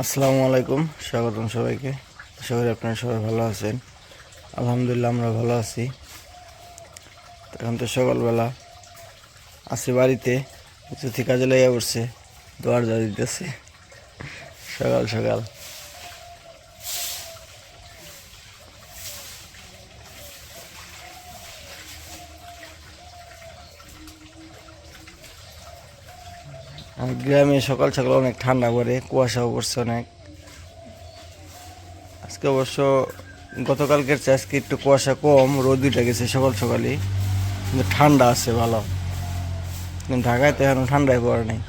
আসসালামু আলাইকুম, স্বাগতম সবাইকে। আশা করি আপনারা সবাই ভালো আছেন। আলহামদুলিল্লাহ আমরা ভালো আছি। এখন তো সকালবেলা। আছি বাড়িতে চুথি কাজে লেগে পড়ছে, দোয়ার যা দিতেছে। সকাল সকাল। গ্রামে সকাল সকাল অনেক ঠান্ডা পড়ে কুয়াশাও পড়ছে অনেক। আজকে অবশ্য গতকালকের চেয়ে আজকে একটু কুয়াশা কম, রোদ উঠে গেছে সকাল সকালই। কিন্তু ঠান্ডা আছে ভালো। কিন্তু ঢাকায় তো এখন ঠান্ডায় পড়ে নেই।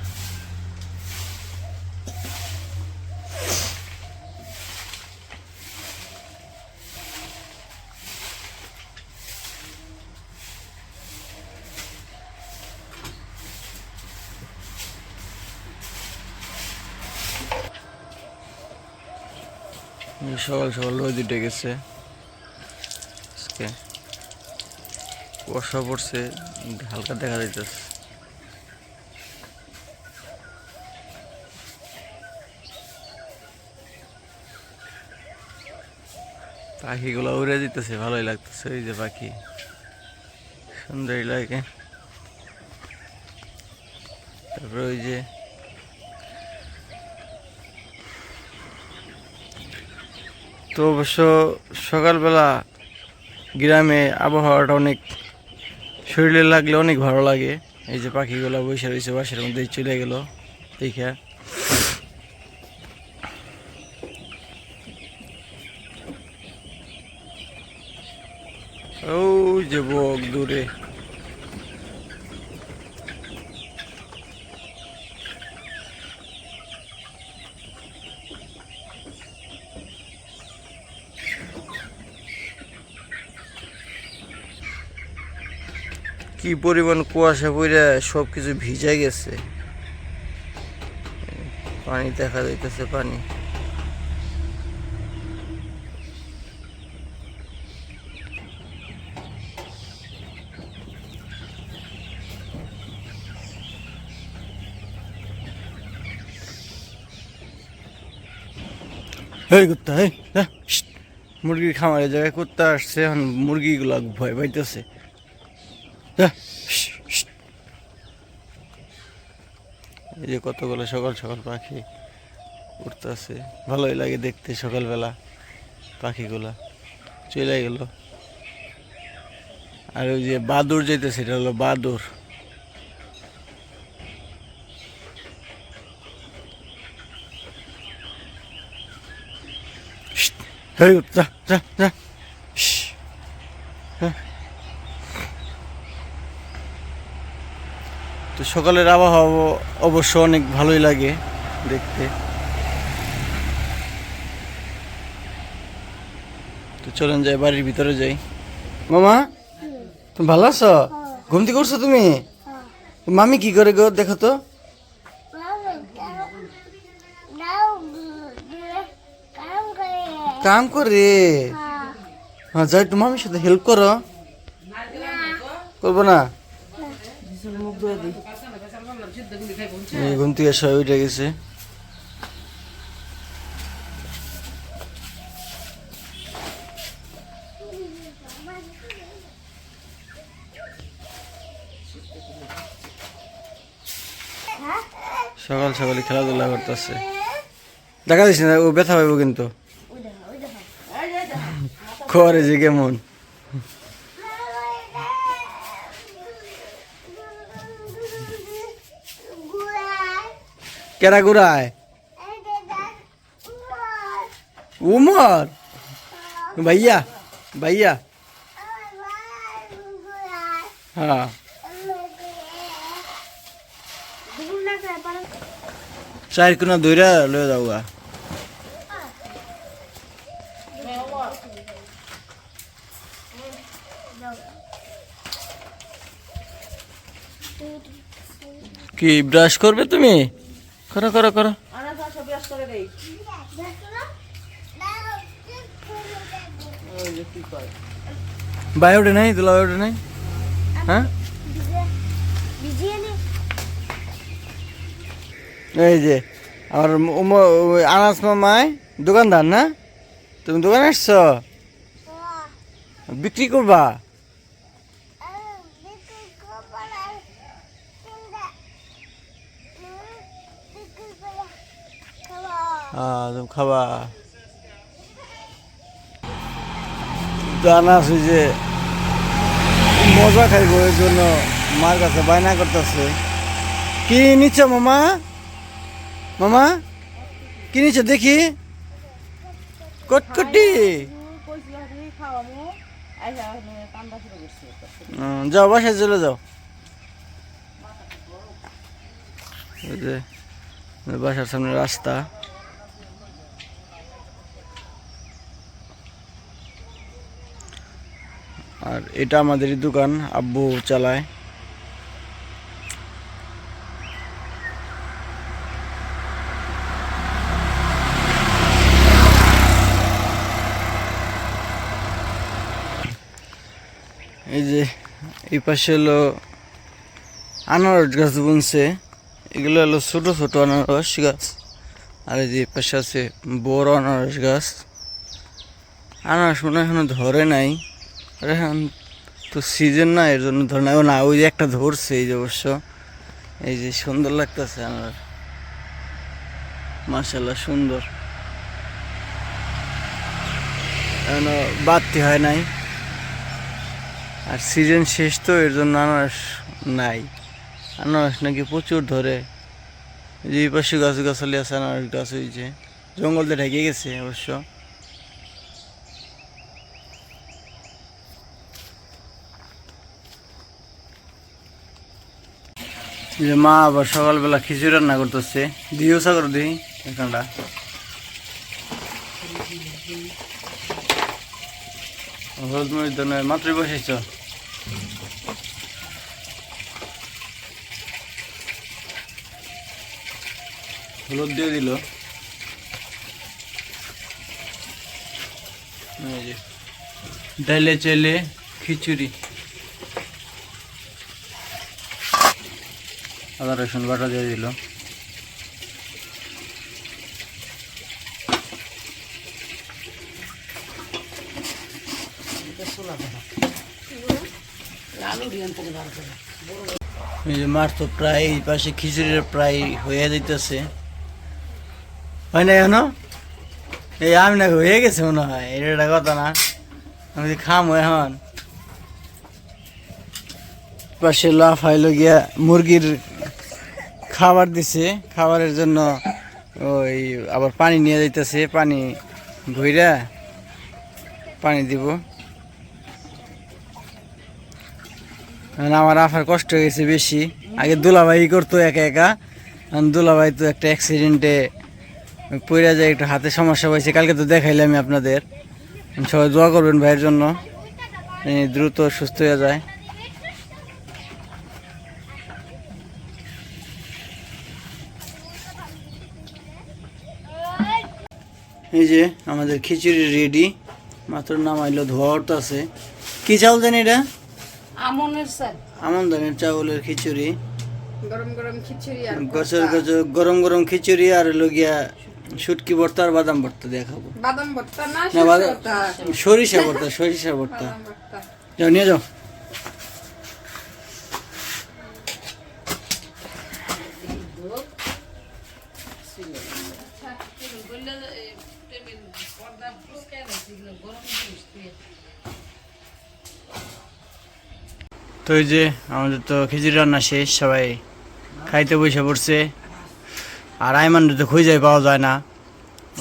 সকাল সকাল রোদ উঠে গেছে। আজকে কুয়াশা পড়ছে, হালকা দেখা যাইতেছে। পাখিগুলো উড়ে দিতেছে, ভালোই লাগতেছে, ওই যে পাখি। সুন্দরই লাগে। তারপরে ওই যে তো অবশ্য সকালবেলা গ্রামে আবহাওয়াটা অনেক শরীরে লাগলে অনেক ভালো লাগে। এই যে পাখিগুলো বসে রয়েছে, বাসের মধ্যে চলে গেল, দেখে। ও যে বক দূরে। কি পরিমাণ কুয়াশা পড়ে সব কিছু ভিজে গেছে পানি দেখা যাইতেছে পানি এই কুত্তা এই যা, শিট। মুরগির খামারের জায়গায় কুত্তা আসছে এখন মুরগিগুলো ভয় পাইতেছে। এই যে কতগুলো সকাল সকাল পাখি উঠতেছে ভালোই লাগে দেখতে সকালবেলা পাখিগুলা চলে গেল আর ওই যে বাদুর যেতেছে এটা হলো বাদুর শিট, যা যা যা শিট, হ্যাঁ। তো সকালের আবহাওয়া অবশ্য অনেক ভালোই লাগে দেখতে। তো চলেন যাই বাড়ির ভিতরে যাই। মামা তুমি ভালো আছো? ঘুমতি করছ তুমি? মামি কি করে গো দেখো তো। কাম করে? হ্যাঁ। যাই একটু মামির সাথে হেল্প করো। করব না? ঘুম থেকে সবাই উঠে গেছে সকাল সকালে খেলাধুলা করতেছে। দেখা দিস না, ও ব্যথা পাইব কিন্তু। করে যে কেমন? কেরা গুড়ায় উমর? ভাইয়া ভাইয়া। হ্যাঁ। চার কোনা দইরা লয়ে যাও কি ব্রাশ করবে তুমি? করো করো করো। বায়োডে নাই দুলা বায়োডে নাই? হ্যাঁ? এই যে ওই আনাস মামায় দোকানদার না? তুমি দোকানে আসছো? বিক্রি করবা? তুমি খাবা আনাস ওই যে মজা খাইব, এর জন্য মার কাছে বায়না করতেছে। কি মামা? মামা, কি দেখি। কটকটি। যাও, বাসায় চলে যাও। বাসার সামনে রাস্তা। আর এটা আমাদেরই দোকান, আব্বু চালায়। এই যে, এই পাশে হলো আনারস গাছ বুনছে। এগুলো হলো ছোট ছোট আনারস গাছ। আর এই যে পাশে আছে বড় আনারস গাছ। আনারস মনে এখনও ধরে নাই। আর এখন তো সিজন না, এর জন্য ধরে ও না, ওই যে একটা ধরছে এই যে অবশ্য। এই যে সুন্দর লাগতেছে আনারস মার্শাল্লাহ সুন্দর। এখনও বাড়তি হয় নাই। আর সিজন শেষ তো, এর জন্য আনারস নাই। আনারস নাকি প্রচুর ধরে। যে পাশে গাছ গাছালি আছে, আনারস গাছ হয়েছে জঙ্গলতে ঢেকে গেছে অবশ্য। মা আবার সকালবেলা খিচুড়ি রান্না করতেছে। দিও সাগর দিই এখানটা। হলুদ মরিচ ধনে মাত্রই বসেছ? হলুদ দিয়ে দিল। যে। ডাইলে চেলে খিচুড়ি। আদা, রসুন বাটা দিয়ে দিল। মাছ তো প্রায় এই পাশে খিচুড়ির প্রায় হয়ে যাইতেছে। হয় না এখনও? এই আমি না হয়ে গেছে মনে হয়, এটা কথা না। আমি খামো এখন। পাশে লাফ হাইলো গিয়া মুরগির খাবার দিছে, খাবারের জন্য ওই আবার পানি নিয়ে যাইতেছে, পানি ভইরা পানি দিব। আমার আফার কষ্ট হয়ে গেছে বেশি। আগে দুলাভাই করতো একা একা দুলাভাই তো একটা অ্যাক্সিডেন্টে পড়ে যায়, একটু হাতে সমস্যা হয়েছে। কালকে তো দেখাইলাম আপনাদের। সবাই দোয়া করবেন ভাইয়ের জন্য। দ্রুত সুস্থ হয়ে যায়। এই যে আমাদের খিচুড়ি রেডি মাত্র নামাইলো ধোয়া আছে। কি চাউল দেন এটা? আমনের স্যার আমন ধানের চাউলের খিচুড়ি। গরম গরম খিচুড়ি আর গছের গছ গরম গরম খিচুড়ি আর লগিয়া শুটকি ভর্তা আর বাদাম ভর্তা দেখাবো। বাদাম ভর্তা না সরষে ভর্তা সরিষা ভর্তা। যাও নিয়ে যাও। তো এই যে আমাদের তো খিচুড়ি রান্না শেষ, সবাই খাইতে বসে পড়ছে। আর আইমান তো খুঁজে পাওয়া যায় না।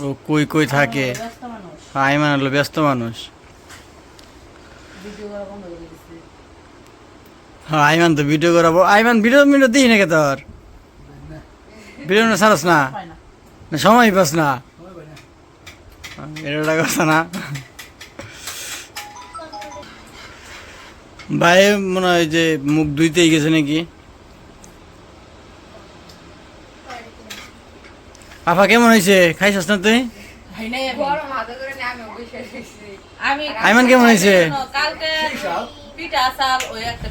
ও কই কই থাকে? আইমান হলো ব্যস্ত মানুষ। হ্যাঁ আইমান তো ভিডিও করাবো। আইমান ভিডিও মিডিও দিই নাকি তোর? ভিডিও সারস না? না সময় পাস না। এটা কথা না। ভাই মনে হয় যে মুখ ধুইতেই গেছে নাকি? আফা কেমন হয়েছে? খাইছস না তুই? আইমান কেমন হয়েছে? পিঠা চাল ওই একটা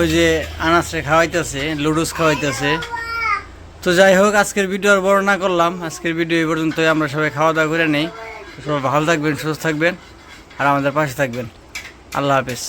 ওই যে আনাসরে খাওয়াইতেছে লুডুস খাওয়াইতেছে। তো যাই হোক, আজকের ভিডিও আর বড় না করলাম। আজকের ভিডিও এই পর্যন্ত আমরা সবাই খাওয়া দাওয়া করে নেই। সবাই ভালো থাকবেন, সুস্থ থাকবেন, আর আমাদের পাশে থাকবেন। আল্লাহ হাফেজ।